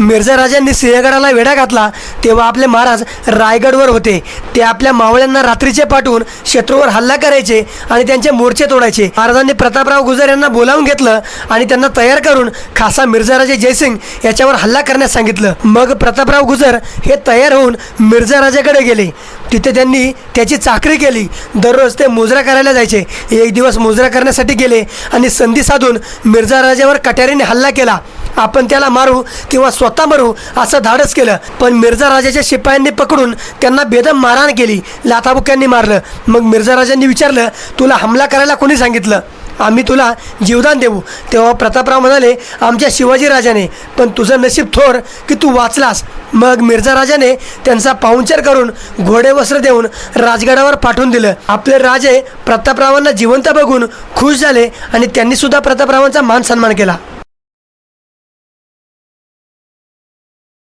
मिर्झा राजांनी सिंहगडाला वेढा घातला तेव्हा आपले महाराज रायगडवर होते. ते आपल्या मावळ्यांना रात्रीचे पाठवून शत्रूवर हल्ला करायचे आणि त्यांचे मोर्चे तोडायचे. महाराजांनी प्रतापराव गुजर यांना बोलावून घेतलं आणि त्यांना तयार करून खासा मिर्झा राजे जयसिंग याच्यावर हल्ला करण्यास सांगितलं. मग प्रतापराव गुजर हे तयार होऊन मिर्झा राजाकडे गेले. तिथे त्यांनी त्याची चाकरी केली. दररोज ते मुजरा करायला जायचे. एक दिवस मुजरा करण्यासाठी गेले आणि संधी साधून मिर्झा राजावर कट्यारीने हल्ला केला. आपण त्याला मारू किंवा स्वतः मारू असं धाडस केलं. पण मिर्झा राजाच्या शिपायांनी पकडून त्यांना बेदम मारहाण केली. लाथाबुक्यांनी मारलं. मग मिर्झा राजांनी विचारलं तुला हमला करायला कोणी सांगितलं? आम्ही तुला जीवदान देऊ. तेव्हा प्रतापराव म्हणाले आमच्या शिवाजी राजाने पण तुझं नशीब थोर की तू वाचलास. मग मिर्झा राजाने त्यांचा पाहुणचार करून घोडे वस्त्र देऊन राजगडावर पाठवून दिलं. आपले राजे प्रतापरावांना जिवंत बघून खुश झाले आणि त्यांनीसुद्धा प्रतापरावांचा मान सन्मान केला.